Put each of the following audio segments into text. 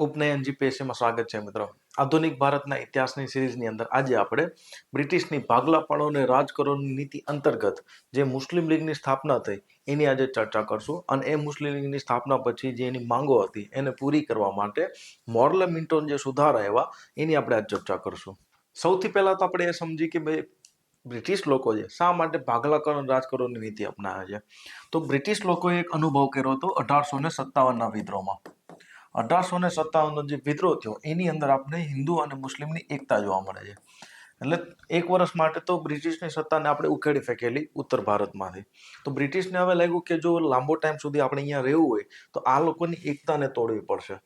ઉપનયન જીપીએસસીમાં સ્વાગત છે મિત્રો. આધુનિક ભારતના ઇતિહાસની સિરીઝની અંદર આજે આપણે બ્રિટિશની ભાગલાપણો અને રાજ કરોની નીતિ અંતર્ગત જે મુસ્લિમ લીગની સ્થાપના થઈ એની આજે ચર્ચા કરશું અને એ મુસ્લિમ લીગની સ્થાપના પછી જે એની માંગો હતી એને પૂરી કરવા માટે મોરલ મિન્ટોન જે સુધારા આવ્યા એની આપણે આજે ચર્ચા કરશું. સૌથી પહેલાં તો આપણે એ સમજી કે ભાઈ બ્રિટિશ લોકો છે, શા માટે ભાગલાકર રાજકરોની નીતિ અપનાવે છે? તો બ્રિટિશ લોકોએ એક અનુભવ કર્યો હતો અઢારસો ને સત્તાવનના વિદ્રોહમાં. અઢારસો ને સત્તાવનનો જે વિદ્રોહ થયો, એની અંદર આપણે હિન્દુ અને મુસ્લિમની એકતા જોવા મળે છે. એટલે એક વર્ષ માટે તો બ્રિટિશની સત્તાને આપણે ઉખેડી ફેંકેલી ઉત્તર ભારતમાંથી. તો બ્રિટિશને હવે લાગ્યું કે જો લાંબો ટાઈમ સુધી આપણે અહીંયા રહેવું હોય, તો આ લોકોની એકતાને તોડવી પડશે.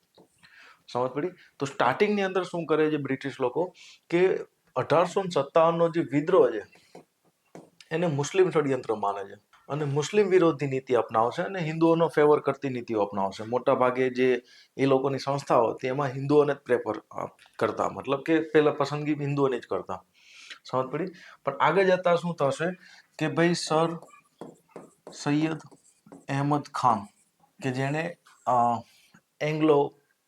સમજ પડી? તો સ્ટાર્ટિંગની અંદર શું કરે છે બ્રિટિશ લોકો? કે અઢારસો સત્તાવનનો જે વિદ્રોહ છે, એને મુસ્લિમ ષડયંત્ર માને છે. અને મુસ્લિમ વિરોધી નીતિ અપનાવશે અને હિન્દુઓનો ફેવર કરતી નીતિઓ અપનાવશે મોટા ભાગે જે એ લોકોની સંસ્થાઓ હતી, એમાં હિન્દુઓને જ પ્રેફર કરતા. મતલબ કે પહેલાં પસંદગી હિન્દુઓને જ કરતા. સમજ પડી? પણ આગળ જતાં શું થશે કે ભાઈ સર સૈયદ અહેમદ ખાન, કે જેણે એંગ્લો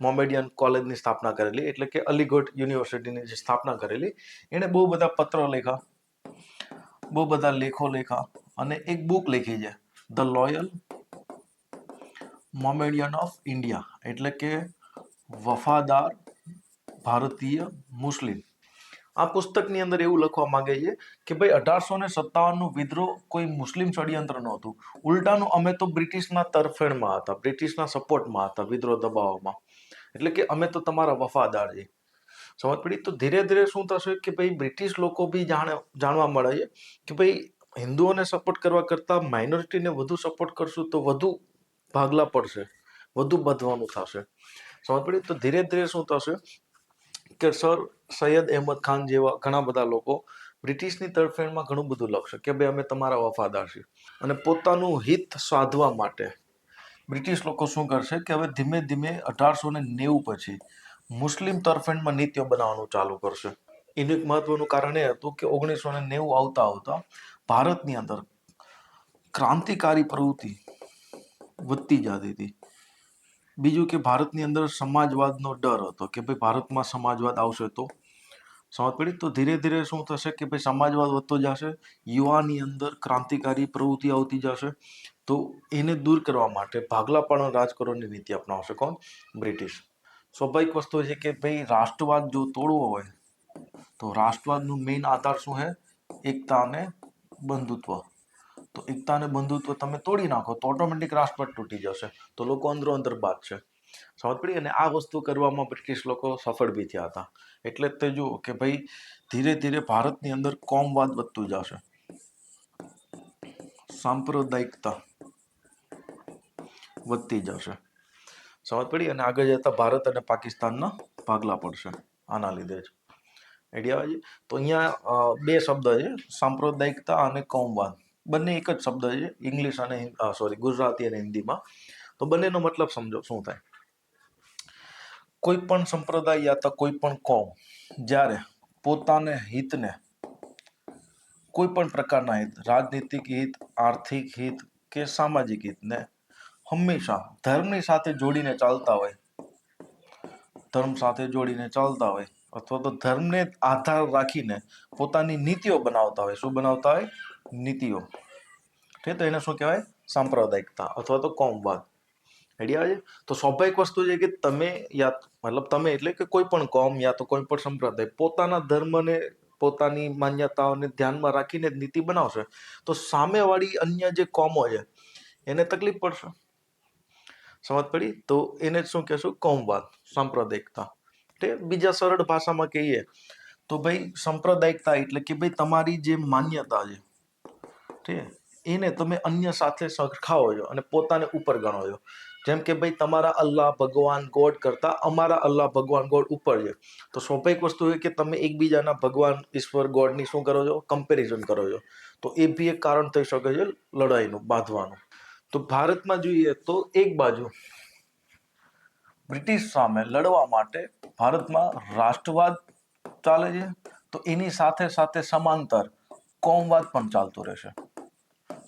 મોમેડિયન કોલેજની સ્થાપના કરેલી, એટલે કે અલીગઢ યુનિવર્સિટીની જે સ્થાપના કરેલી, એણે બહુ બધા પત્રો લખ્યા, બહુ બધા લેખો લખ્યા અને એક બુક લખી છે the loyal Mohammedan of India એટલે કે વફાદાર ભારતીય મુસ્લિમ. આ પુસ્તકની અંદર એવું લખવા માંગે છે કે ભાઈ અઢારસો ને સત્તાવનનું વિદ્રોહ કોઈ મુસ્લિમ ષડયંત્ર નહોતું. ઉલટાનું અમે તો બ્રિટિશના તરફેણમાં હતા, બ્રિટિશના સપોર્ટમાં હતા વિદ્રોહ દબાવવામાં. એટલે કે અમે તો તમારા વફાદાર છીએ. સમજ પડી? તો ધીરે ધીરે શું થશે કે ભાઈ બ્રિટિશ લોકો બી જાણે, જાણવા મળે છે કે ભાઈ હિન્દુઓને સપોર્ટ કરવા કરતાં માઇનોરિટીને વધુ સપોર્ટ કરશું તો વધુ ભાગલા પડશે, વધુ બધવાનું થશે. સમજ પડી? તો ધીરે ધીરે શું થશે કે સર સૈયદ અહેમદ ખાન જેવા ઘણા બધા લોકો બ્રિટિશની તરફેણમાં ઘણું બધું લખશે કે ભાઈ અમે તમારા વફાદાર છીએ. અને પોતાનું હિત સાધવા માટે બ્રિટિશ લોકો શું કરશે કે હવે ધીમે ધીમે અઢારસો ને નેવું પછી મુસ્લિમ તરફેણમાં નીતિઓ બનાવવાનું ચાલુ કરશે. એનું એક મહત્વનું કારણ એ હતું કે ઓગણીસો ને નેવું આવતા આવતા ભારતની અંદર ક્રાંતિકારી પ્રવૃત્તિ વધતી જતી હતી. બીજું કે ભારતની અંદર સમાજવાદનો ડર હતો કે ભાઈ ભારતમાં સમાજવાદ આવશે તો? સમજ પડી? તો ધીરે ધીરે શું થશે કે ભાઈ સમાજવાદ વધતો જશે યુવાની અંદર ક્રાંતિકારી પ્રવૃત્તિ આવતી જશે. તો એને દૂર કરવા માટે ભાગલાપણ રાજકારણની નીતિ અપનાવશે કોણ? બ્રિટિશ. સ્વાભાવિક વસ્તુ છે કે ભાઈ રાષ્ટ્રવાદ જો તોડવો હોય, તો રાષ્ટ્રવાદનું મેઇન આધાર શું છે? એકતા અને બંધુત્વ. તો એકતા બંધુત્વ તમે તોડી નાખો તો ઓટોમેટિક રાષ્ટ્ર તૂટી જશે. તો લોકો અંદરો અંદર છે. સમજ પડી? અને આ વસ્તુ કરવામાં બ્રિટિશ લોકો સફળ બી થયા હતા. એટલે તે જુઓ કે ભાઈ, ધીરે ધીરે ભારતની અંદર કોમવાદ વધતું જશે. સાંપ્રદાયિકતા વધતી જશે. સમજ પડી? અને આગળ જતા ભારત અને પાકિસ્તાનના ભાગલા પડશે. આના લીધે જ. આઈડિયા તો અહીંયા બે શબ્દ છે. સાંપ્રદાયિકતા અને કૌમવાદ બંને એક જ શબ્દ છે, ઇંગ્લિશ અને સોરી ગુજરાતી અને હિન્દીમાં. તો બંનેનો મતલબ સમજો, શું થાય? કોઈ પણ સંપ્રદાય યા તો કોઈ પણ કોમ, જ્યારે પોતાને હિતને કોઈ પણ પ્રકારના હિત, રાજનીતિક હિત, આર્થિક હિત કે સામાજિક હિતને હંમેશા ધર્મની સાથે જોડીને ચાલતા હોય, ધર્મ સાથે જોડીને ચાલતા હોય અથવા તો ધર્મને આધાર રાખીને પોતાની નીતિઓ બનાવતા હોય. શું બનાવતા હોય? નીતિઓ. ઠીક તો એને શું કહેવાય? સાંપ્રદાયિકતા અથવા તો કોમવાદ. આઈડિયા છે? તો સ્વાભાવિક વસ્તુ છે કે તમે યા મતલબ તમે એટલે કે કોઈ પણ કોમ યા તો કોઈ પણ સંપ્રદાય પોતાના ધર્મને, પોતાની માન્યતાઓને ધ્યાનમાં રાખીને જ નીતિ બનાવશે. તો સામેવાળી અન્ય જે કોમો છે, એને તકલીફ પડશે. સમજ પડી? તો એને શું કહેશું? કોમવાદ, સાંપ્રદાયિકતા. તે બીજા સરળ ભાષામાં કહીએ તો ભાઈ સાંપ્રદાયિકતા એટલે કે ભાઈ તમારી જે માન્યતા છે ઠીક એને તમે અન્ય સાથે સરખાવો છો અને પોતાને ઉપર ગણો છો. જેમ કે ભાઈ તમારા અલ્લાહ ભગવાન ગોડ કરતા અમારા અલ્લાહ ભગવાન ગોડ ઉપર છે. તો સ્વાભાવિક વસ્તુ એ કે તમે એકબીજાના ભગવાન, ઈશ્વર, ગોડની શું કરો છો? કમ્પેરિઝન કરો છો. તો એ બી એક કારણ થઈ શકે છે લડાઈનું, બાંધવાનું. તો ભારતમાં જોઈએ તો એક બાજુ બ્રિટિશ સામે લડવા માટે ભારતમાં રાષ્ટ્રવાદ ચાલે છે. તો એની સાથે સાથે સમાંતર કોમવાદ પણ ચાલતો રહેશે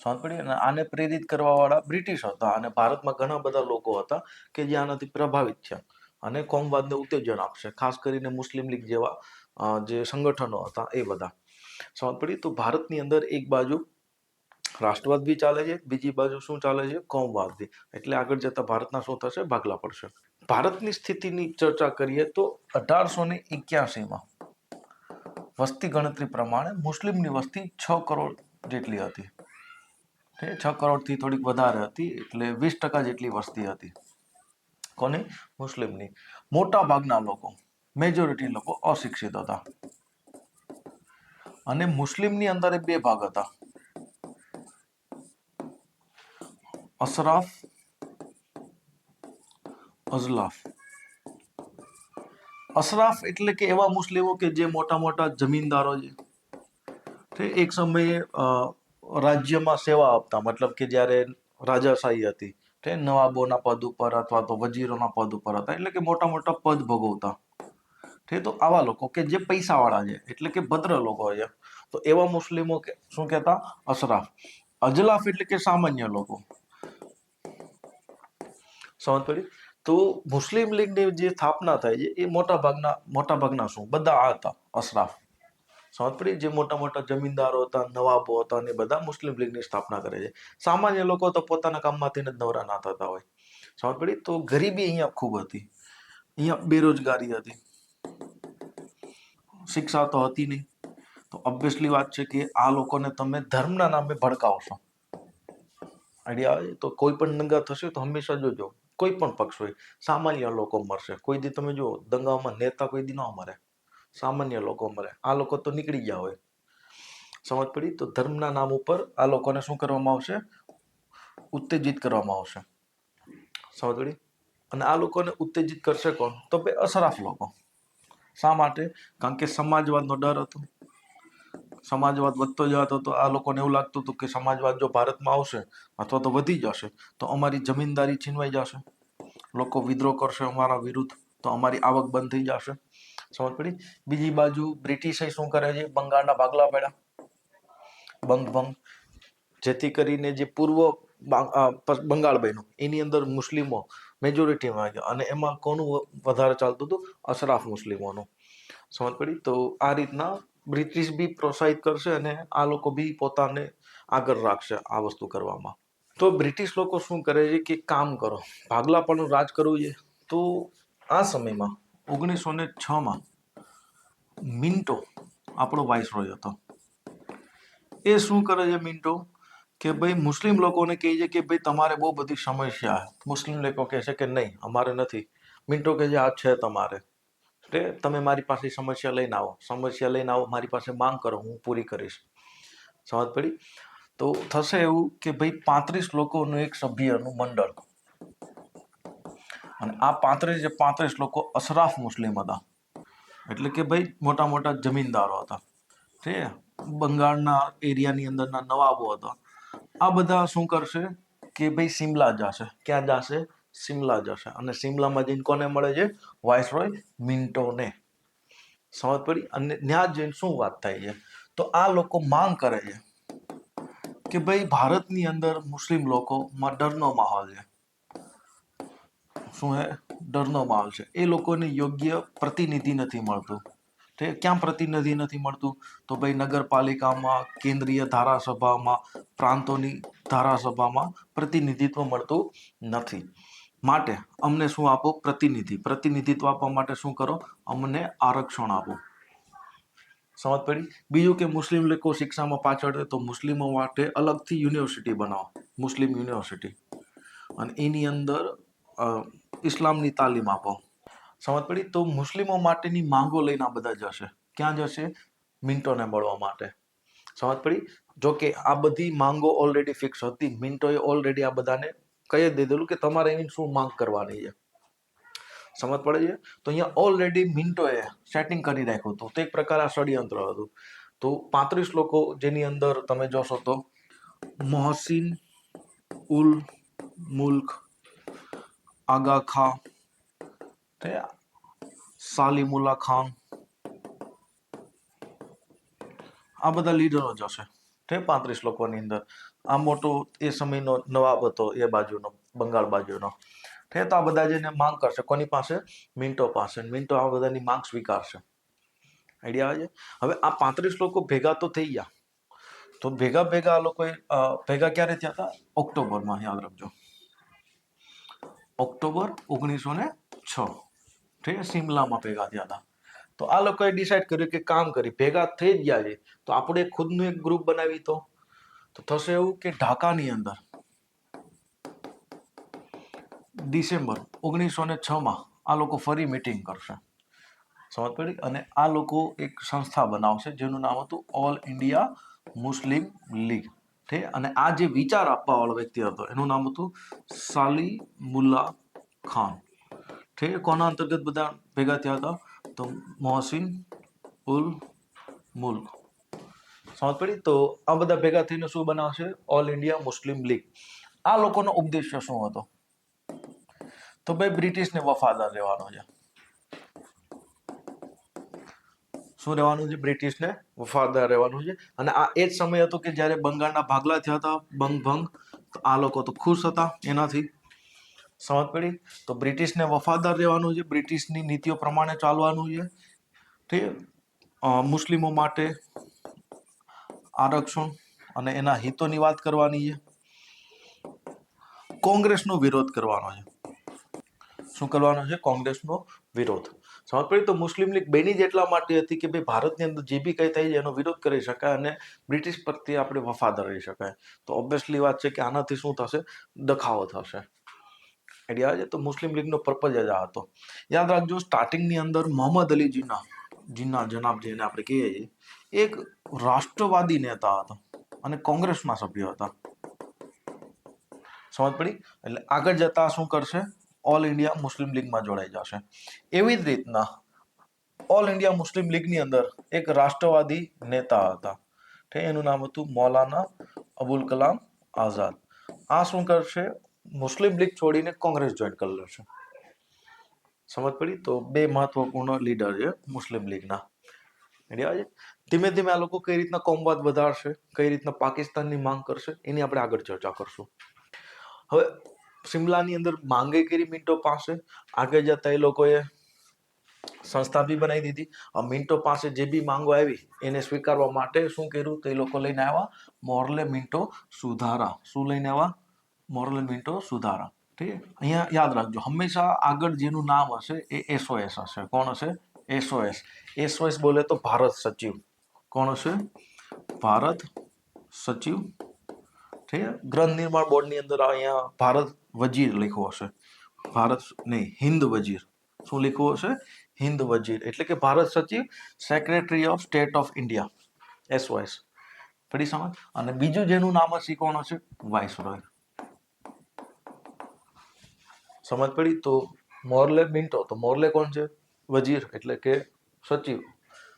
સમજ અને આને પ્રેરિત કરવાવાળા બ્રિટિશ હતા અને ભારતમાં ઘણા બધા લોકો હતા કે જે આનાથી પ્રભાવિત થયા અને કોમવાદને ઉત્તેજન આપશે. ખાસ કરીને મુસ્લિમ લીગ જેવા જે સંગઠનો હતા એ બધા. સમજ તો ભારતની અંદર એક બાજુ રાષ્ટ્રવાદ બી ચાલે છે, બીજી બાજુ શું ચાલે છે? કોમવાદ. બી એટલે આગળ જતા ભારતના શું થશે? ભાગલા પડશે. ભારતની સ્થિતિની ચર્ચા કરીએ તો અઢારસો ને એક્યાસીમાં વસ્તી ગણતરી પ્રમાણે મુસ્લિમની વસ્તી છ કરોડ જેટલી હતી. છ કરોડથી થોડીક વધારે હતી, એટલે વીસ ટકા જેટલી વસ્તી હતી. કોની? મુસ્લિમની. મોટા ભાગના લોકો મેજોરિટી લોકો અશિક્ષિત હતા. અને મુસ્લિમની અંદર બે ભાગ હતા. અસરાફ અઝલાફ અસરાફ એટલે કે એવા મુસ્લિમો કે જે મોટા મોટા જમીનદારો છે તે એક સમયે રાજ્યમાં સેવા આપતા મતલબ કે જ્યારે રાજાશાહી હતી તે નવાબોના પદ ઉપર અથવા તો વજીરોના પદ ઉપર હતા એટલે કે મોટા મોટા પદ ભોગવતા તે તો આવા લોકો કે જે પૈસાવાળા છે એટલે કે ભદ્ર લોકો છે તો એવા મુસ્લિમો કે શું કહેતા અસરાફ અજલાફ એટલે કે સામાન્ય લોકો સમજ પડી તો મુસ્લિમ લીગની જે સ્થાપના થાય છે, એ મોટા ભાગના મોટા ભાગના શું? બધા આ હતા અસરાફ સમજ પડી જે મોટા મોટા જમીનદારો હતા, નવાબો હતા અને બધા મુસ્લિમ લીગની સ્થાપના કરે છે. સામાન્ય લોકો તો પોતાના કામમાંથી જ નવરા ના થતા હોય. સમજ પડી તો ગરીબી અહીંયા ખૂબ હતી. અહીંયા બેરોજગારી હતી. શિક્ષા તો હતી નહીં. તો ઓબ્વિયસલી વાત છે કે આ લોકોને તમે ધર્મના નામે ભડકાવશો. આઈડિયા આવે તો કોઈ પણ નંગા થશે તો હંમેશા જોજો. કોઈ પણ પક્ષ હોય, સામાન્ય લોકો મરશે. કોઈ દી તમે જુઓ, દંગામાં નેતા કોઈ દી ન મરે. સામાન્ય લોકો મરે. આ લોકો તો નીકળી ગયા હોય. સમજ પડી? તો ધર્મના નામ ઉપર આ લોકોને શું કરવામાં આવશે? ઉત્તેજિત કરવામાં આવશે. સમજ પડી? અને આ લોકોને ઉત્તેજિત કરશે કોણ? તો બે અસરાફ લોકો. શા માટે? કારણ કે સમાજવાદનો ડર હતો. સમાજવાદ વધતો જતો તો આ લોકોને એવું લાગતું હતું કે સમાજવાદ જો ભારતમાં આવશે અથવા તો વધી જશે, તો અમારી જમીનદારી છીનવાઈ જશે. લોકો વિદ્રોહ કરશે અમારા વિરુદ્ધ, તો અમારી આવક બંધ થઈ જશે. સમજ પડી? બીજી બાજુ બ્રિટિશે શું કરે છે? બંગાળના ભાગલા પડ્યા. બંગ ભંગ જેથી કરીને જે પૂર્વ બાંગ- બંગાળ બન્યું. એની અંદર મુસ્લિમો મેજોરિટીમાં ગયા અને એમાં કોનું વધારે ચાલતું હતું? અશરાફ મુસ્લિમોનું. સમજ પડી? તો આ રીતના બ્રિટિશ બી પ્રોત્સાહિત કરશે અને આ લોકો બી પોતાને આગળ રાખશે આ વસ્તુ કરવામાં. તો બ્રિટિશ લોકો શું કરે છે કે કામ કરો. ભાગલા પણ રાજ કરવું છે. તો આ સમયમાં ઓગણીસો ને છમાં મિન્ટો આપણો વાઇસરોય હતો. એ શું કરે છે મિન્ટો? કે ભાઈ મુસ્લિમ લોકોને કહે છે કે ભાઈ તમારે બહુ બધી સમસ્યા મુસ્લિમ લોકો કહે છે કે નહીં, અમારે નથી. મિન્ટો કહે છે, આ છે તમારે. એટલે તમે મારી પાસે સમસ્યા લઈને આવો. સમસ્યા લઈને આવો, મારી પાસે માંગ કરો, હું પૂરી કરીશ. સમજ પડી? તો થશે એવું કે ભાઈ પાંત્રીસ લોકોનું એક સભ્યનું મંડળ. અને આ પાંત્રીસ જે પાંત્રીસ લોકો અશરાફ મુસ્લિમ હતા. એટલે કે ભાઈ મોટા મોટા જમીનદારો હતા. છે? બંગાળના એરિયાની અંદરના નવાબો હતા. આ બધા શું કરશે કે ભાઈ સિમલા જશે. ક્યાં જશે? સિમલા જશે. અને શિમલામાં જઈને કોને મળે છે? વાઇસરોય મિન્ટોને. સમજ પડી? અને ત્યાં જઈને શું વાત થાય છે? તો આ લોકો માંગ કરે છે કે ભાઈ ભારતની અંદર મુસ્લિમ લોકોમાં ડરનો માહોલ છે. શું હે? ડરનો માહોલ છે. એ લોકોને યોગ્ય પ્રતિનિધિ નથી મળતું. ક્યાં પ્રતિનિધિ નથી મળતું? તો ભાઈ નગરપાલિકામાં, કેન્દ્રીય ધારાસભામાં, પ્રાંતોની ધારાસભામાં પ્રતિનિધિત્વ મળતું નથી. માટે અમને શું આપો? પ્રતિનિધિ. પ્રતિનિધિત્વ આપવા માટે શું કરો? અમને આરક્ષણ આપો. સમજ પડી? બીજું કે મુસ્લિમ લોકો શિક્ષામાં પાછળ તો મુસ્લિમો માટે અલગથી યુનિવર્સિટી બનાવો. Muslim university. અને એની અંદર ઇસ્લામની તાલીમ આપો. સમજ પડી? તો મુસ્લિમો માટેની માંગો લઈને આ બધા જશે. ક્યાં જશે? મિન્ટોને મળવા માટે. સમજ પડી? જો કે આ બધી માંગો ઓલરેડી ફિક્સ હતી. મિન્ટોએ ઓલરેડી આ બધાને કહી દીધેલું કે તમારે એની શું માંગ કરવાની છે. સમજ પડે છે? તો અહીંયા ઓલરેડી મિન્ટોએ સેટિંગ કરી રાખ્યું હતું. તો એક પ્રકાર આ ષડયંત્ર હતું. તો પાંત્રીસ લોકો જેની અંદર તમે જોશો તો મોહસિન, ઉલ મુલ્ક, આગા ખા સાલિમુલ્લા ખાન, આ બધા લીડરો જ હશે. તે પાંત્રીસ લોકોની અંદર. આ મોટો એ સમયનો નવાબ હતો, એ બાજુનો, બંગાળ બાજુનો. ઠીક તો આ બધા જેને માંગ કરશે, કોની પાસે? મિન્ટો પાસે. મિન્ટો આ બધાની માંગ સ્વીકારશે. આઈડિયા આવે છે? હવે આ પાંત્રીસ લોકો ભેગા તો થઈ ગયા. તો ભેગા ભેગા આ લોકોએ ભેગા ક્યારે થયા હતા? ઓક્ટોબરમાં, યાદ રાખજો. ઓક્ટોબર ઓગણીસો ને છ. ઠીક શિમલામાં ભેગા થયા હતા. તો આ લોકોએ ડિસાઈડ કર્યું કે કામ કરી, ભેગા થઈ જ ગયા છે. તો આપણે ખુદનું એક ગ્રુપ બનાવી તો? તો થશે એવું કે ઢાકાની અંદર ડિસેમ્બર ઓગણીસો ને છમાં આ લોકો ફરી મિટિંગ કરશે. સમજ પડી? અને આ લોકો એક સંસ્થા બનાવશે જેનું નામ હતું ઓલ ઇન્ડિયા મુસ્લિમ લીગ. ઠીક? અને આ જે વિચાર આપવાવાળો વ્યક્તિ હતો, એનું નામ હતું સાલી મુલ્લા ખાન. ઠીક? કોના અંતર્ગત બધા ભેગા થયા હતા? તો મોહસિન ઉલ મુલ્ક. સમજ પડી તો આ બધા ભેગા થઈને શું બનાવશે? ઓલ ઇન્ડિયા મુસ્લિમ લીગ આ લોકોનો ઉદ્દેશ્ય શું હતો? તો ભાઈ બ્રિટિશને વફાદાર રહેવાનો છે. શું રહેવાનું છે? બ્રિટિશને વફાદાર રહેવાનું છે. અને આ એ જ સમય હતો કે જ્યારે બંગાળના ભાગલા થયા હતા બંગ ભંગ તો આ લોકો તો ખુશ હતા એનાથી. સમજ પડી? તો બ્રિટિશને વફાદાર રહેવાનું છે. બ્રિટિશની નીતિઓ પ્રમાણે ચાલવાનું છે. ઠીક? મુસ્લિમો માટે આરક્ષણ અને એના હિતોની વાત કરવાની છે. કોંગ્રેસનો વિરોધ કરવાનો છે. શું કરવાનો છે? કોંગ્રેસનો વિરોધ. સમજ તો મુસ્લિમ લીગ બેની જ એટલા માટે હતી કે ભાઈ ભારતની અંદર જે બી કંઈ થાય છે એનો વિરોધ કરી શકાય અને બ્રિટિશ પ્રત્યે આપણે વફાદાર રહી શકાય. તો ઓબ્વિયસલી વાત છે કે આનાથી શું થશે? દખાવો થશે. આઈડિયા છે? તો મુસ્લિમ લીગનો પર્પઝ જ આ હતો. યાદ રાખજો સ્ટાર્ટિંગની અંદર મોહમ્મદ અલી જીના જીના જનાબ જેને આપણે કહીએ એક રાષ્ટ્રવાદી નેતા હતા અને કોંગ્રેસના સભ્ય હતા. સમજ પડી? એટલે આગળ જતા શું કરશે? ઓલ ઇન્ડિયા મુસ્લિમ લીગમાં જોડાઈ જશે. એવી જ રીતના ઓલ ઇન્ડિયા મુસ્લિમ લીગની અંદર એક રાષ્ટ્રવાદી નેતા હતા. એનું નામ હતું મૌલાના અબુલ કલામ આઝાદ. આ શું કરશે? મુસ્લિમ લીગ છોડીને કોંગ્રેસ જોઈન કરી લેશે. સમજ પડી? તો બે મહત્વપૂર્ણ લીડર છે મુસ્લિમ લીગના આઈડિયા છે ધીમે ધીમે આ લોકો કઈ રીતના કોમવાદ વધારશે, કઈ રીતના પાકિસ્તાનની માંગ કરશે, એની આપણે આગળ ચર્ચા કરશું. હવે શિમલાની અંદર માંગે કરી મિન્ટો પાસે આગળ જતા એ લોકોએ સંસ્થા બી બનાવી દીધી. મિન્ટો પાસે જે બી માંગો આવી, એને સ્વીકારવા માટે શું કર્યું? તો એ લોકો લઈને આવ્યા, મોરલે મિન્ટો સુધારા. શું લઈને આવ્યા? મોરલે મિન્ટો સુધારા. ઠીક અહીંયા યાદ રાખજો, હંમેશા આગળ જેનું નામ હશે એ એસઓએસ હશે. કોણ હશે? એસઓએસ એસઓએસ બોલે તો ભારત સચિવ. કોણ હશે? ભારત સચિવ. ઠીક ગ્રંથ નિર્માણ બોર્ડની અંદર અહીંયા ભારત વજીર લખ્યું હશે. ભારત નહીં, હિન્દ વજીર. શું લખ્યું હશે? હિન્દ વજીર. એટલે કે ભારત સચિવ secretary of state of India SOS ફરી સમજ. અને બીજું જેનું નામ હશે કોણ હશે? વાઇસરોય. સમજ પડી? તો મોરલે મિન્ટો. તો મોરલે કોણ છે? વજીર. એટલે કે સચિવ.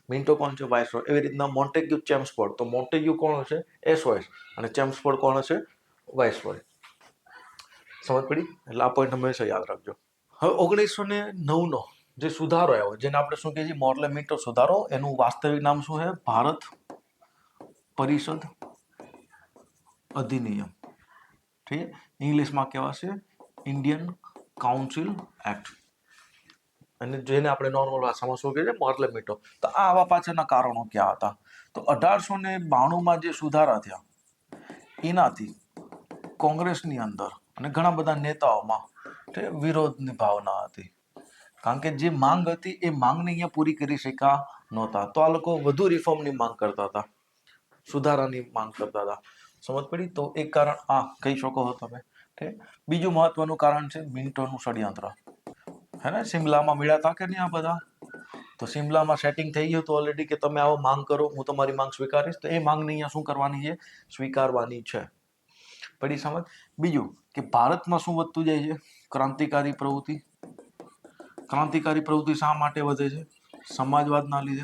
મિન્ટો કોણ છે? વાઇસરોય એવી રીતના મોન્ટેગ્યુ ચેમ્સફોર્ડ તો મોન્ટેગ્યુ કોણ હશે? એસઓએસ અને ચેમ્સફોર્ડ કોણ હશે? વાઇસરોય સમજ પડી? એટલે આ પોઈન્ટ હંમેશા યાદ રાખજો. હવે ઓગણીસો ને નવનો જે સુધારો આવ્યો, જેને આપણે શું કહીએ છીએ? મોરલે મિન્ટો સુધારો. એનું વાસ્તવિક નામ શું છે? ભારત પરિષદ અધિનિયમ. ઠીક છે? ઇંગ્લિશમાં કહેવાશે ઇન્ડિયન કાઉન્સિલ એક્ટ અને જેને આપણે નોર્મલ ભાષામાં શું કહીએ મોરલે મિન્ટો તો આ આવા પાછળના કારણો ક્યાં હતા? તો અઢારસો ને બાણુંમાં જે સુધારા થયા, એનાથી કોંગ્રેસની અંદર અને ઘણા બધા નેતાઓમાં વિરોધની ભાવના હતી. કારણ કે જે માંગ હતી, એ માંગને અહીંયા પૂરી કરી શક્યા નહોતા. તો આ લોકો વધુ રિફોર્મની માંગ કરતા હતા. સુધારાની માંગ કરતા હતા. સમજ પડી? તો એક કારણ આ કહી શકો તમે. બીજું મહત્વનું કારણ છે મિન્ટોનું ષડયંત્ર. હે ને? શિમલામાં મળ્યા તા કે નહીં આ બધા? તો શિમલામાં સેટિંગ થઈ ગયું તો ઓલરેડી કે તમે આવો માંગ કરો, હું તમારી માંગ સ્વીકારીશ. તો એ માંગને અહીંયા શું કરવાની છે? સ્વીકારવાની છે. પડી સમજ? બીજું કે ભારતમાં શું વધતું જાય છે? ક્રાંતિકારી પ્રવૃત્તિ. ક્રાંતિકારી પ્રવૃત્તિ શા માટે વધે છે? સમાજવાદના લીધે.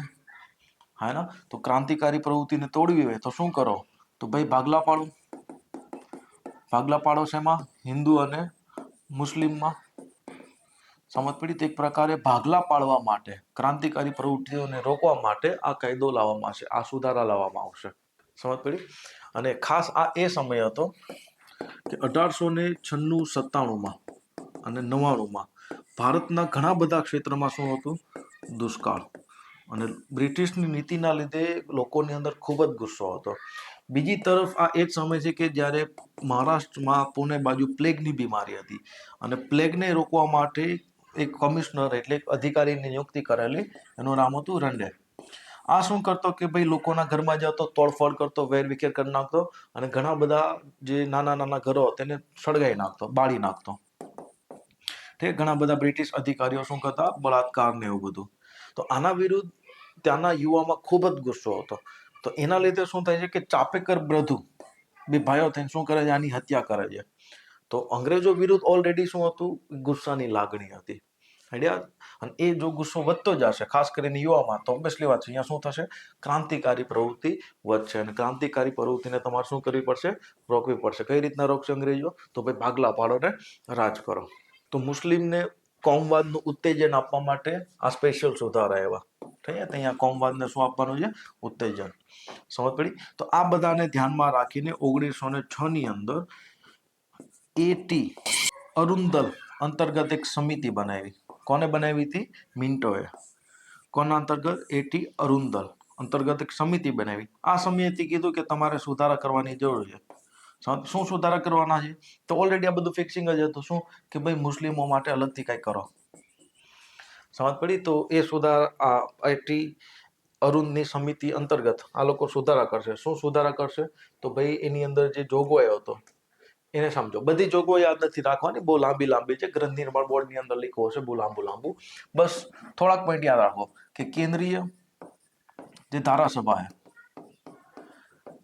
હા ને? તો ક્રાંતિકારી પ્રવૃત્તિને તોડવી હોય તો શું કરો? તો ભાઈ ભાગલા પાડો. ભાગલા પાડો શેમાં હિન્દુ અને મુસ્લિમમાં સમજ પડી તો એક પ્રકારે ભાગલા પાડવા માટે, ક્રાંતિકારી પ્રવૃત્તિઓને રોકવા માટે આ કાયદો લાવવામાં આવશે, આ સુધારા લાવવામાં આવશે. સમજ પડી? અને ખાસ આ એ સમય હતો કે અઢારસો ને છન્નું સત્તાણુંમાં અને નવ્વાણુંમાં ભારતના ઘણા બધા ક્ષેત્રમાં શું હતું? દુષ્કાળ. અને બ્રિટિશની નીતિના લીધે લોકોની અંદર ખૂબ જ ગુસ્સો હતો. બીજી તરફ આ એ જ સમય છે કે જ્યારે મહારાષ્ટ્રમાં પુણે બાજુ પ્લેગની બીમારી હતી અને પ્લેગને રોકવા માટે એક કમિશનર એટલે અધિકારીની નિયુક્તિ કરેલી, એનું નામ હતું રંડે આ શું કરતો કે ભાઈ લોકોના ઘરમાં જતો, તોડફોડ કરતો, વેરવિખેર કરી નાખતો અને ઘણા બધા જે નાના નાના ઘરો તેને સળગાવી નાખતો, બાળી નાખતો. ઠીક, ઘણા બધા બ્રિટિશ અધિકારીઓ શું કરતા? બળાત્કાર ને એવું બધું. તો આના વિરુદ્ધ ત્યાંના યુવામાં ખૂબ જ ગુસ્સો હતો. તો એના લીધે શું થાય છે કે ચાપેકર બ્રધુ બે ભાઈઓ થઈને શું કરે છે? આની હત્યા કરે છે. તો અંગ્રેજો વિરુદ્ધ ઓલરેડી શું હતું? ગુસ્સાની લાગણી હતી. આઈડિયા અને એ જો ગુસ્સો વધતો જશે, ખાસ કરીને યુવામાં, તો ઓબ્વિયસલી વાત છે. અહીંયા શું થશે? ક્રાંતિકારી પ્રવૃત્તિ વધશે અને ક્રાંતિકારી પ્રવૃત્તિને તમારે શું કરવી પડશે? રોકવી પડશે. કઈ રીતના રોકશે અંગ્રેજો? તો ભાઈ ભાગલા પાડો ને રાજ કરો. તો મુસ્લિમને કોમવાદનું ઉત્તેજન આપવા માટે આ સ્પેશિયલ સુધારા એવા. ઠીક ગયા અહીંયા કોમવાદને શું આપવાનું છે? ઉત્તેજન. સમજ પડી? તો આ બધાને ધ્યાનમાં રાખીને ઓગણીસો ને છ ની અંદર એટી અરુંદલ અંતર્ગત એક સમિતિ બનાવી. કોને બનાવી હતી? મિન્ટોએ. કોના અંતર્ગત? એટી અરુંદલ અંતર્ગત એક સમિતિ બનાવી. આ સમિતિ કીધું કે તમારે સુધારા કરવાની જરૂર છે. શું સુધારા કરવાના છે? તો ઓલરેડી આ બધું ફિક્સિંગ જ હતું. શું? કે ભાઈ મુસ્લિમો માટે અલગથી કાંઈ કરો. સમજ પડી? તો એ સુધાર આઈટી અરુણની સમિતિ અંતર્ગત આ લોકો સુધારા કરશે. શું સુધારા કરશે? તો ભાઈ એની અંદર જે જોગવાયો હતો, એને સમજો. બધી જોગવાઈ યાદ નથી રાખવાની. બહુ લાંબી લાંબી છે. ગ્રંથ નિર્માણ બોર્ડની અંદર લખ્યું હશે. બહુ લાંબુ લાંબુ. બસ થોડાક પોઈન્ટ યાદ રાખો કે કેન્દ્રીય જે ધારાસભા છે,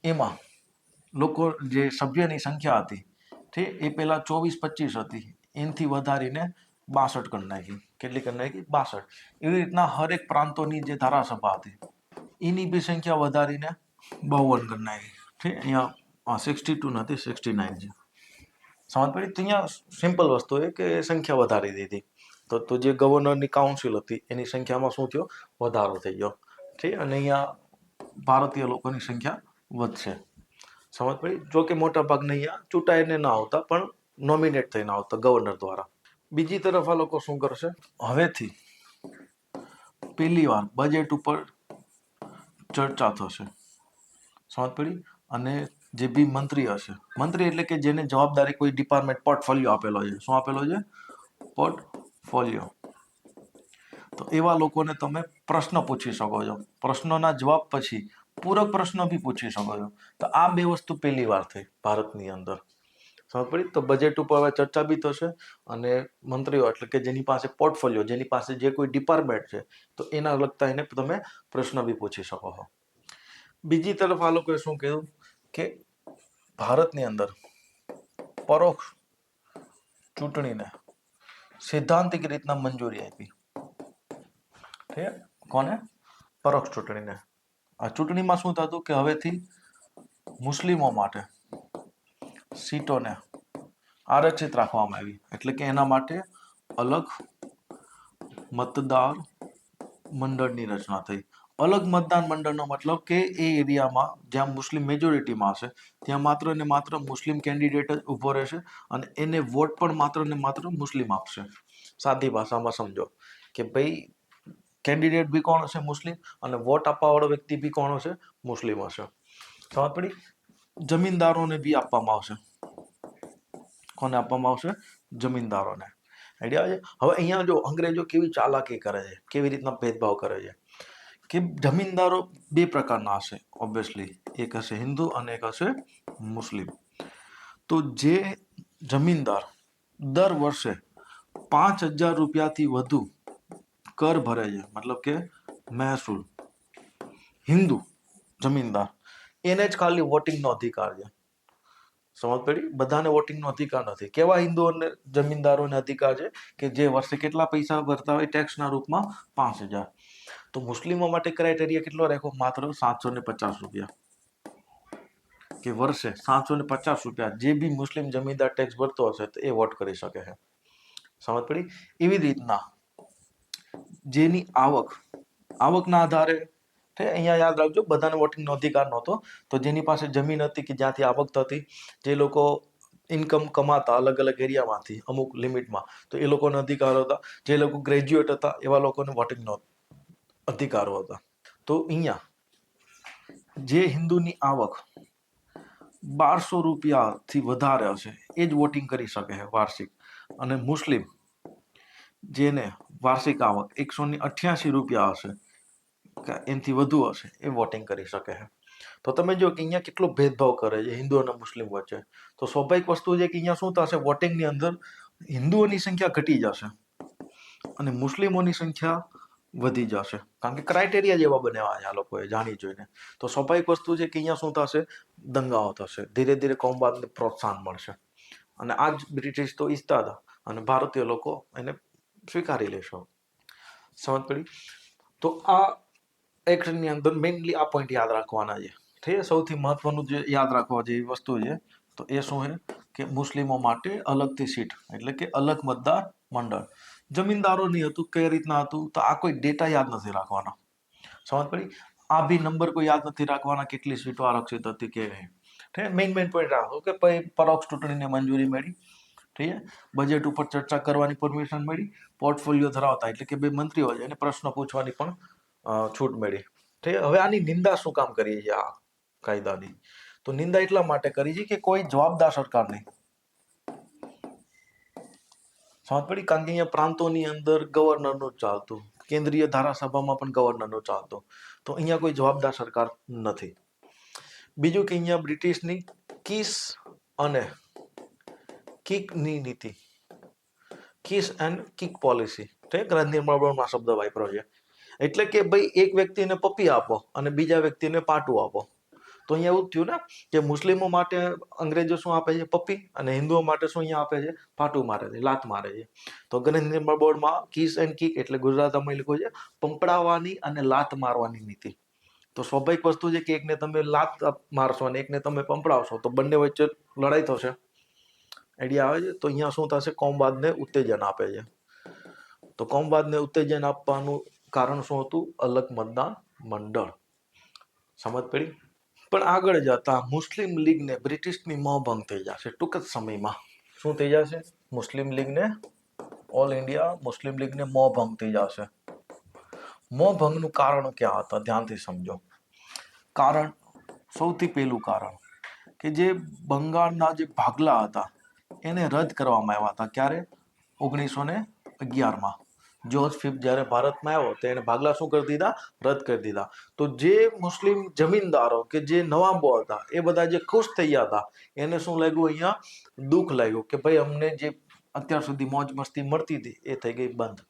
એમાં લોકો જે સભ્યની સંખ્યા હતી તે એ પહેલાં ચોવીસ પચીસ હતી. એનાથી વધારીને બાસઠ કરી નાખી. કેટલી કરી નાખી? બાસઠ. એવી રીતના હરેક પ્રાંતોની જે ધારાસભા હતી, એની બી સંખ્યા વધારીને બાવન કરી નાખી. ઠીક, અહીંયા સિક્સટી ટુ નથી સિક્સટી નાઇન છે સમજ પડી? તો અહીંયા સિમ્પલ વસ્તુ એ કે સંખ્યા વધારી દીધી. તો તો જે ગવર્નરની કાઉન્સિલ હતી, એની સંખ્યામાં શું થયો? વધારો થઈ ગયો. ઠીક, અને અહીંયા ભારતીય લોકોની સંખ્યા વધશે. સમજ પડી? જો કે મોટા ભાગના અહીંયા ચૂંટાઈને ના આવતા, પણ નોમિનેટ થઈને આવતા ગવર્નર દ્વારા. બીજી તરફ આ લોકો શું કરશે? હવેથી પહેલી વાર બજેટ ઉપર ચર્ચા થશે. સમજ પડી? અને જે બી મંત્રી હશે, મંત્રી એટલે કે જેને જવાબદારી કોઈ ડિપાર્ટમેન્ટ પોર્ટફોલિયો આપેલો છે. શું આપેલો છે? પોર્ટફોલિયો તો એવા લોકોને તમે પ્રશ્ન પૂછી શકો છો. પ્રશ્નોના જવાબ પછી પૂરક પ્રશ્નો બી પૂછી શકો છો. તો આ બે વસ્તુ પહેલી વાર થઈ ભારતની અંદર. સમજ પડી? તો બજેટ ઉપર હવે ચર્ચા બી થશે અને મંત્રીઓ, એટલે કે જેની પાસે પોર્ટફોલિયો જેની પાસે જે કોઈ ડિપાર્ટમેન્ટ છે, તો એના લગતા એને તમે પ્રશ્ન બી પૂછી શકો છો. બીજી તરફ આ લોકોએ શું કહ્યું કે ભારતની અંદર પરોક્ષ ચૂંટણીને સૈદ્ધાંતિક રીતના મંજૂરી આપી. કોને? પરોક્ષ ચૂંટણીને. આ ચૂંટણીમાં શું થતું કે હવેથી મુસ્લિમો માટે સીટોને આરક્ષિત રાખવામાં આવી. એટલે કે એના માટે અલગ મતદાર મંડળની રચના થઈ. અલગ મતદાન મંડળનો મતલબ કે એ એરિયામાં જ્યાં મુસ્લિમ મેજોરિટીમાં હશે, ત્યાં માત્ર ને માત્ર મુસ્લિમ કેન્ડિડેટ જ ઊભો રહેશે અને એને વોટ પણ માત્ર ને માત્ર મુસ્લિમ આપશે. સાદી ભાષામાં સમજો કે ભાઈ કેન્ડિડેટ બી કોણ હશે મુસ્લિમ અને વોટ આપવાવાળો વ્યક્તિ બી કોણ હશે મુસ્લિમ હશે. સમજ પડી જમીનદારોને બી આપવામાં આવશે. કોને આપવામાં આવશે? જમીનદારોને. આઈડિયા છે? હવે અહીંયા જો અંગ્રેજો કેવી ચાલાકી કરે છે, કેવી રીતના ભેદભાવ કરે છે? કે જમીનદારો બે પ્રકારના હશે ઓબ્વિયસલી એક હશે હિન્દુ અને એક હશે મુસ્લિમ. તો જે જમીનદાર દર વર્ષે પાંચ હજાર રૂપિયાથી વધુ કર ભરે છે. મતલબ કે મહેસૂલ, હિન્દુ, જમીનદાર, એને જ ખાલી વોટિંગનો અધિકાર છે. સમજ પડી? બધાને વોટિંગનો અધિકાર નથી. કેવા હિન્દુઓને જમીનદારોને અધિકાર છે કે જે વર્ષે કેટલા પૈસા ભરતા હોય ટેક્સના રૂપમાં? પાંચ હજાર. તો મુસ્લિમો માટે ક્રાઇટેરિયા કેટલો રાખો? માત્ર સાતસો ને પચાસ રૂપિયા. કે વર્ષે સાતસો ને પચાસ રૂપિયા જે બી મુસ્લિમ જમીનદાર ટેક્સ ભરતો હશે તો એ વોટ કરી શકે છે. સમજ પડી? એવી રીતના જેની આવક, આવકના આધારે અહીંયા યાદ રાખજો, બધાને વોટિંગનો અધિકાર નહોતો. તો જેની પાસે જમીન હતી કે જ્યાંથી આવક થતી, જે લોકો ઇન્કમ કમાતા અલગ અલગ એરિયામાંથી, અમુક લિમિટમાં, તો એ લોકોને અધિકારો હતા. જે લોકો ગ્રેજ્યુએટ હતા, એવા લોકોને વોટિંગનો અધિકારો હતા. તો અહીંયા, જે હિન્દુની આવક બારસો રૂપિયાથી વધારે હશે, એ જ વોટિંગ કરી શકે છે વાર્ષિક. અને મુસ્લિમ જેને વાર્ષિક આવક એકસો ને અઠ્યાસી રૂપિયા હશે, કે એનાથી વધુ હશે, એ વોટિંગ કરી શકે છે. તો તમે જો કે અહીંયા કેટલો ભેદભાવ કરે છે, હિન્દુ અને મુસ્લિમ વચ્ચે. તો સ્વાભાવિક વસ્તુ છે કે અહીંયા શું થશે વોટિંગની અંદર હિન્દુઓની સંખ્યા ઘટી જશે અને મુસ્લિમોની સંખ્યા વધી જશે. કારણ કે ક્રાઇટેરિયા જેવા બનાવ્યા છે આ લોકોએ, જાણી જોઈને. તો સ્વાભાવિક વસ્તુ છે કે અહીંયા શું થશે, દંગાઓ થશે. ધીરે ધીરે કોમવાદને પ્રોત્સાહન મળશે. અને આ જ બ્રિટિશ તો ઈચ્છતા હતા. અને ભારતીય લોકો એને સ્વીકારી લેશો. સમજ પડી? તો આ એક્ટની અંદર મેઇનલી આ પોઈન્ટ યાદ રાખવાના છે. ઠીક સૌથી મહત્વનું જે યાદ રાખવા જેવી વસ્તુ છે, તો એ શું છે? કે મુસ્લિમો માટે અલગથી સીટ, એટલે કે અલગ મતદાર મંડળ. જમીનદારોની હતું, કઈ રીતના હતું? તો આ કોઈ ડેટા યાદ નથી રાખવાના. સમજ પડી? આ બી નંબર કોઈ યાદ નથી રાખવાના કેટલી સીટો આરક્ષિત હતી કે નહીં. મેઇન મેઇન પોઈન્ટ રાખો કે પછી પરોક્ષ ચૂંટણીને મંજૂરી મળી. ઠીક બજેટ ઉપર ચર્ચા કરવાની પરમિશન મળી. પોર્ટફોલિયો ધરાવતા, એટલે કે બે મંત્રીઓ છે, એને પ્રશ્ન પૂછવાની પણ છૂટ મળી. ઠીક હવે આની નિંદા શું કામ કરીએ છીએ આ કાયદાની? તો નિંદા એટલા માટે કરી છે કે કોઈ જવાબદાર સરકાર નહીં સમજ પડી, કારણ કે અહીંયા પ્રાંતોની અંદર ગવર્નરનું જ ચાલતું, કેન્દ્રીય ધારાસભામાં પણ ગવર્નરનું ચાલતું. તો અહીંયા કોઈ જવાબદાર સરકાર નથી. બીજું કે અહીંયા બ્રિટિશની કિસ અને કિકની નીતિ. કિસ એન્ડ કિક પોલિસી ઠીક ગાંધીમાં શબ્દ વાપરો છે. એટલે કે ભાઈ એક વ્યક્તિને પપ્પી આપો અને બીજા વ્યક્તિને પાટું આપો. તો અહીંયા એવું થયું ને, કે મુસ્લિમો માટે અંગ્રેજો શું આપે છે? પપ્પી અને હિન્દુઓ માટે શું અહીંયા આપે છે? પાટું મારે છે, લાત મારે છે. તો ગાંધીમાં બોર્ડમાં કિસ એન્ડ કિક એટલે ગુજરાતમાં લખ્યું છે પંપડાવવાની અને લાત મારવાની નીતિ. તો સ્વાભાવિક વસ્તુ છે કે એકને તમે લાત મારશો અને એકને તમે પંપડાવશો, તો બંને વચ્ચે લડાઈ થશે. આઈડિયા આવે છે, તો અહીંયા શું થશે? કોમવાદને ઉત્તેજન આપે છે. તો કોમવાદને ઉત્તેજન આપવાનું કારણ શું હતું? અલગ મતદાન મંડળ. સમજ પડી? પણ આગળ જતા મુસ્લિમ લીગને બ્રિટિશની મોભંગ થઈ જશે. ટૂંક જ સમયમાં. શું થઈ જશે? મુસ્લિમ લીગને ઓલ ઇન્ડિયા મુસ્લિમ લીગને મોભંગ થઈ જશે. મોભંગનું કારણ ક્યાં હતા? ધ્યાનથી સમજો. કારણ, સૌથી પહેલું કારણ કે જે બંગાળના જે ભાગલા હતા એને રદ કરવામાં આવ્યા હતા ક્યારે? ઓગણીસો ને અગિયારમાં. જોર્જ ફિફ જ્યારે ભારતમાં આવ્યો, તો એને ભાગલા શું કરી દીધા? રદ કરી દીધા. તો જે મુસ્લિમ જમીનદારો કે જે નવાબો હતા, એ બધા જે ખુશ થઈ ગયા હતા, એને શું લાગ્યું અહીંયા? દુઃખ લાગ્યું કે ભાઈ, અમને જે અત્યાર સુધી મોજ મસ્તી મળતી હતી, એ થઈ ગઈ બંધ.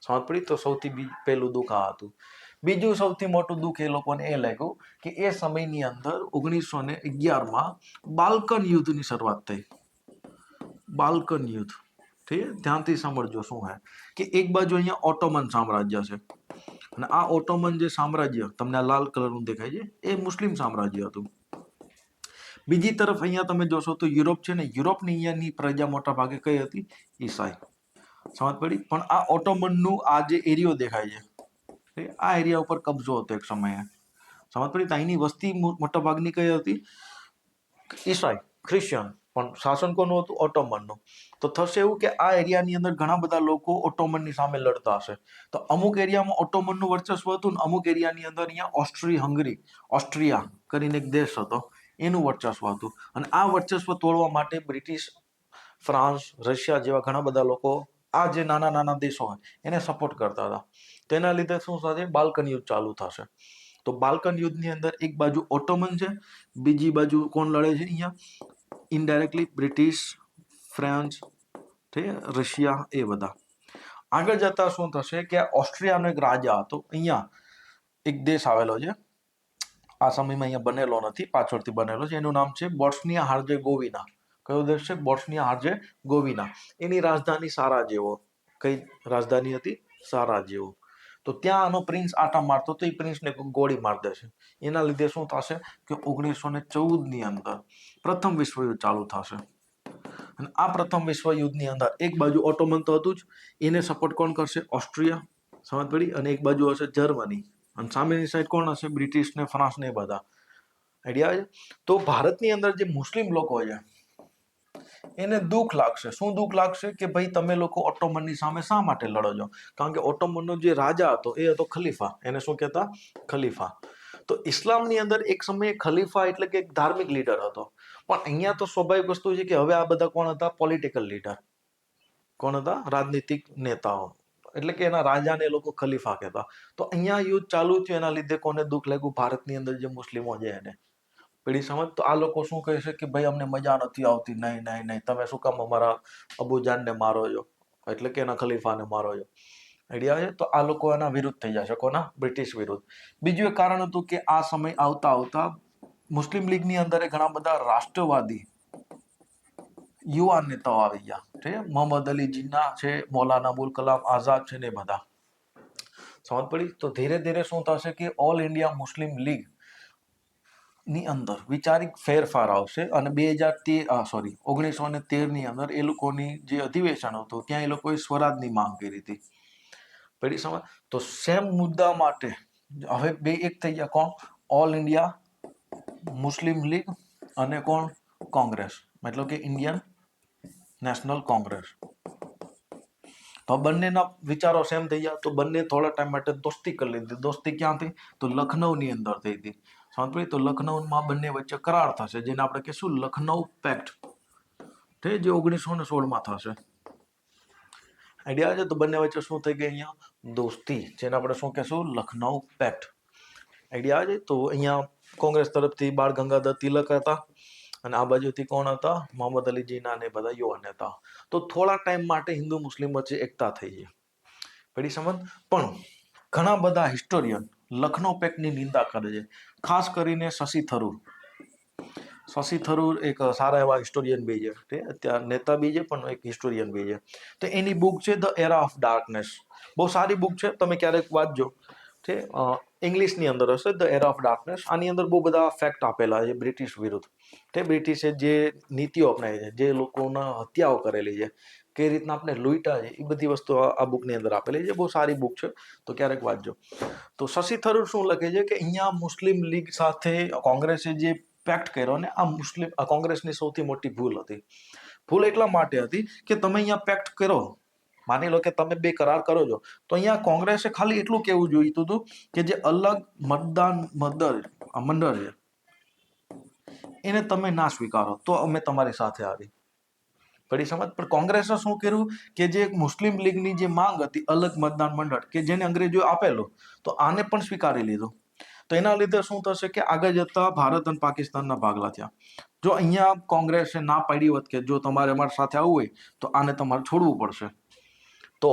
સમજ પડી તો સૌથી પહેલું દુઃખ આ હતું. બીજું સૌથી મોટું દુઃખ એ લોકોને એ લાગ્યું કે એ સમયની અંદર ઓગણીસો ને અગિયારમાં બાલ્કન યુદ્ધની શરૂઆત થઈ. બાલ્કન યુદ્ધ. ઠીક ધ્યાનથી સાંભળજો શું હે. કે એક બાજુ અહીંયા ઓટોમન સામ્રાજ્ય છે. અને આ ઓટોમન જે સામ્રાજ્ય, તમને આ લાલ કલરનું દેખાય છે, એ મુસ્લિમ સામ્રાજ્ય હતું. બીજી તરફ અહીંયા તમે જોશો તો યુરોપ છે ને, યુરોપની અહીંયાની પ્રજા મોટા ભાગે કઈ હતી? ઈસાઈ. સમજ પડી? પણ આ ઓટોમનનું આ જે એરિયો દેખાય છે આ એરિયા ઉપર કબજો હતો એક સમયે. સમજ પડી? તો અહીંની વસ્તી મોટાભાગની મોટા ભાગની કઈ હતી? ઈસાઈ ક્રિશ્ચિયન પણ શાસન કોનું હતું? ઓટોમનનું. તો થશે એવું કે આ એરિયાની અંદર ઘણા બધા લોકો ઓટોમનની સામે લડતા હશે. તો અમુક એરિયામાં ઓટોમનનું વર્ચસ્વ હતું ને અમુક એરિયાની અંદર અહીંયા ઓસ્ટ્રી હંગરી ઓસ્ટ્રિયા કરીને એક દેશ હતો. એનું વર્ચસ્વ હતું. અને આ વર્ચસ્વ તોડવા માટે બ્રિટિશ, ફ્રાન્સ, રશિયા જેવા ઘણા બધા લોકો આ જે નાના નાના દેશો હોય એને સપોર્ટ કરતા હતા. તેના લીધે શું થશે? બાલ્કન યુદ્ધ ચાલુ થશે. તો બાલ્કન યુદ્ધની અંદર એક બાજુ ઓટોમન છે, બીજી બાજુ કોણ લડે છે અહીંયા? ઇનડાયરેક્ટલી બ્રિટિશ ફ્રેન્ચ રશિયા એ બધા. આગળ જતા શું થશે કે ઓસ્ટ્રિયાનો એક રાજા હતો, અહીંયા એક દેશ આવેલો છે. આ સમયમાં અહીંયા બનેલો નથી, પાછળથી બનેલો છે. એનું નામ છે બોસ્નિયા હાર્જે ગોવિના. કયો દેશ છે? બોસ્નિયા હાર્જે ગોવિના. એની રાજધાની સારા જેવો કઈ રાજધાની હતી? સારા જેવો તો ત્યાં આનો પ્રિન્સ આટા મારતો તો એ પ્રિન્સને ગોળી માર દેશે. એના લીધે શું થશે કે ઓગણીસો ને ચૌદની અંદર પ્રથમ વિશ્વયુદ્ધ ચાલુ થશે. અને આ પ્રથમ વિશ્વયુદ્ધની અંદર એક બાજુ ઓટોમન તો હતું જ, એને સપોર્ટ કોણ કરશે? ઓસ્ટ્રિયા. સમજ પડી? અને એક બાજુ હશે જર્મની. અને સામેની સાઈડ કોણ હશે? બ્રિટિશ ને, ફ્રાન્સ ને બધા. આઈડિયા છે? તો ભારતની અંદર જે મુસ્લિમ લોકો છે એને દુઃખ લાગશે. શું દુઃખ લાગશે? કે ભાઈ તમે લોકો ઓટોમનની સામે શા માટે લડો છો? કારણ કે ઓટોમનનો જે રાજા હતો એ હતો ખલીફા. એને શું કહેતા? ખલીફા. તો ઇસ્લામની અંદર એક સમયે ખલીફા એટલે કે એક ધાર્મિક લીડર હતો. પણ અહીંયા તો સ્વાભાવિક વસ્તુ છે કે હવે આ બધા કોણ હતા? પોલિટિકલ લીડર કોણ હતા? રાજનીતિક નેતાઓ. એટલે કે એના રાજાને લોકો ખલીફા કહેતા. તો અહીંયા યુદ્ધ ચાલુ થયું, એના લીધે કોને દુઃખ લાગ્યું? ભારતની અંદર જે મુસ્લિમો છે એને. પેઢી સમજ તો આ લોકો શું કહે છે કે, ભાઈ, અમને મજા નથી આવતી. નહીં નહીં નહીં. તમે શું કામ અમારા અબુજાનને મારો છો? એટલે કે એના ખલીફાને મારો છો? આઈડિયા છે તો આ લોકો એના વિરુદ્ધ થઈ જશે કોના? બ્રિટિશ વિરુદ્ધ. બીજું એક કારણ હતું કે આ સમય આવતા આવતા મુસ્લિમ લીગની અંદર ઘણા બધા રાષ્ટ્રવાદી યુવાન નેતાઓ આવી ગયા. છે? મોહમ્મદ અલી જિન્ના છે, મૌલાના અબુલ કલામ આઝાદ છે ને બધા. સમજ પડી? તો ધીરે ધીરે શું થશે કે ઓલ ઇન્ડિયા મુસ્લિમ લીગ ની અંદર વિચારિક ફેરફાર આવશે અને બે હજાર તેર સોરી ઓગણીસો ને તેરની અંદર એ લોકોની જે અધિવેશન હતું, ત્યાં એ લોકોએ સ્વરાજની માંગ કરી હતી. પેઢી સમજ તો સેમ મુદ્દા માટે, હવે બે એક થઈ ગયા, કોણ? ઓલ ઇન્ડિયા મુસ્લિમ લીગ અને કોણ? કોંગ્રેસ મતલબ કે ઇન્ડિયન નેશનલ કોંગ્રેસ તો બંનેના વિચારો સેમ થઈ ગયા, તો બંને થોડા ટાઈમ માટે દોસ્તી કરી લીધી. દોસ્તી ક્યાંથી તો લખનૌની અંદર થઈ હતી. પડી તો લખનૌમાં બંને વચ્ચે કરાર થશે, જેને આપણે કહીશું લખનૌ પેક્ટ. તે જે ઓગણીસો ને સોળમાં થશે. આઈડિયા છે તો બંને વચ્ચે શું થઈ ગઈ અહીંયા? દોસ્તી, જેને આપણે શું કહેશું? લખનૌ પેક્ટ. આઈડિયા છે તો અહીંયા કોંગ્રેસ તરફથી બાળ ગંગાધર તિલક હતા અને આ બાજુથી કોણ હતા? મોહમ્મદ અલી જીના ને બધા યુવાન હતા. તો થોડા ટાઈમ માટે હિન્દુ મુસ્લિમ વચ્ચે એકતા થઈ ગઈ પડી સમજ પણ ઘણા બધા હિસ્ટોરિયન લખનૌ પેક્ટની નિંદા કરે છે. ખાસ કરીને શશી થરૂર. શશી થરૂર એક સારા એવા હિસ્ટોરિયન બી છે. તે અત્યારે નેતા બી છે, પણ એક હિસ્ટોરિયન બી છે. તો એની બુક છે ધ એરા ઓફ ડાર્કનેસ બહુ સારી બુક છે, તમે ક્યારેક વાંચજો. છે ઇંગ્લિશની અંદર હશે ધ એરા ઓફ ડાર્કનેસ આની અંદર બહુ બધા ફેક્ટ આપેલા છે બ્રિટિશ વિરુદ્ધ. તે બ્રિટિશે જે નીતિઓ અપનાવી છે, જે લોકોના હત્યાઓ કરેલી છે. કઈ રીતના આપણે લૂંટા છે એ બધી વસ્તુ આ બુકની અંદર આપેલી છે, બહુ સારી બુક છે, તો ક્યારેક વાંચજો. તો શશી થરૂર શું લખે છે કે અહીંયા મુસ્લિમ લીગ સાથે કોંગ્રેસે જે પેક્ટ કર્યો ને, આ મુસ્લિમ આ કોંગ્રેસની સૌથી મોટી ભૂલ હતી. ભૂલ એટલા માટે હતી કે તમે અહીંયા પેક્ટ કરો. માની લો કે તમે બે કરાર કરો છો. તો અહીંયા કોંગ્રેસે ખાલી એટલું કહેવું જોઈતું હતું કે જે અલગ મતદાન મંડળ મંડળ છે, એને તમે ના સ્વીકારો. તો અમે તમારી સાથે આવી. પડી સમજ. પણ કોંગ્રેસે શું કર્યું કે જે મુસ્લિમ લીગની જે માંગ હતી, અલગ મતદાન મંડળ, કે જેને અંગ્રેજો આપેલો, તો આને પણ સ્વીકારી લીધો. તો એના લીધે શું થશે કે આગળ જતા ભારત અને પાકિસ્તાનના ભાગલા થયા. જો અહીંયા કોંગ્રેસે ના પાડી હોત કે જો તમારે અમારી સાથે આવવું હોય, તો આને તમારે છોડવું પડશે. તો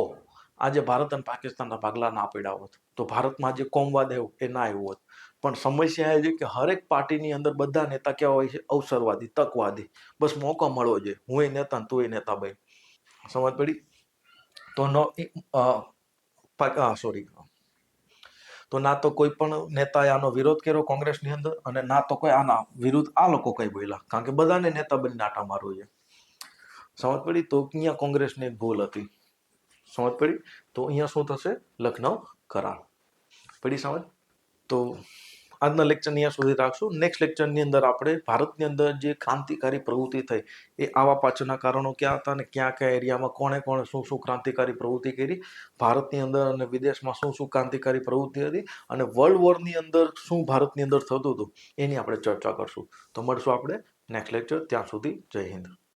આજે ભારત અને પાકિસ્તાનના ભાગલા ના પડ્યા હોત. તો ભારતમાં જે કોમવાદ આવ્યો, એ ના આવ્યું હોત. પણ સમસ્યા એ છે કે હરેક પાર્ટીની અંદર બધા નેતા કેવા હોય છે? અવસરવાદી, તકવાદી. બસ મોકો મળવો જોઈએ. હું એ નેતા તું એ નેતા ભાઈ સમજ પડી? તો ન સોરી તો ના તો કોઈ પણ નેતાએ આનો વિરોધ કર્યો કોંગ્રેસની અંદર અને ના તો કોઈ આના વિરુદ્ધ આ લોકો કંઈ બોલ્યા. કારણ કે બધાને નેતા બની નાટા મારવું છે સમજ પડી? તો અહીંયા કોંગ્રેસની એક ભૂલ હતી. સમજ પડી, તો અહીંયા શું થશે? લખનઉ કરાર. પડી સમજ તો આજના લેક્ચર અહીંયા સુધી રાખશું. નેક્સ્ટ લેક્ચરની અંદર આપણે ભારતની અંદર જે ક્રાંતિકારી પ્રવૃત્તિ થઈ, એ આવા પાછળના કારણો ક્યાં હતા અને ક્યાં કયા એરિયામાં કોણે કોણે શું શું ક્રાંતિકારી પ્રવૃત્તિ કરી, ભારતની અંદર અને વિદેશમાં શું શું ક્રાંતિકારી પ્રવૃત્તિ હતી અને વર્લ્ડ વોરની અંદર શું ભારતની અંદર થતું હતું, એની આપણે ચર્ચા કરશું. તો મળશું આપણે નેક્સ્ટ લેક્ચર ત્યાં સુધી જય હિન્દ.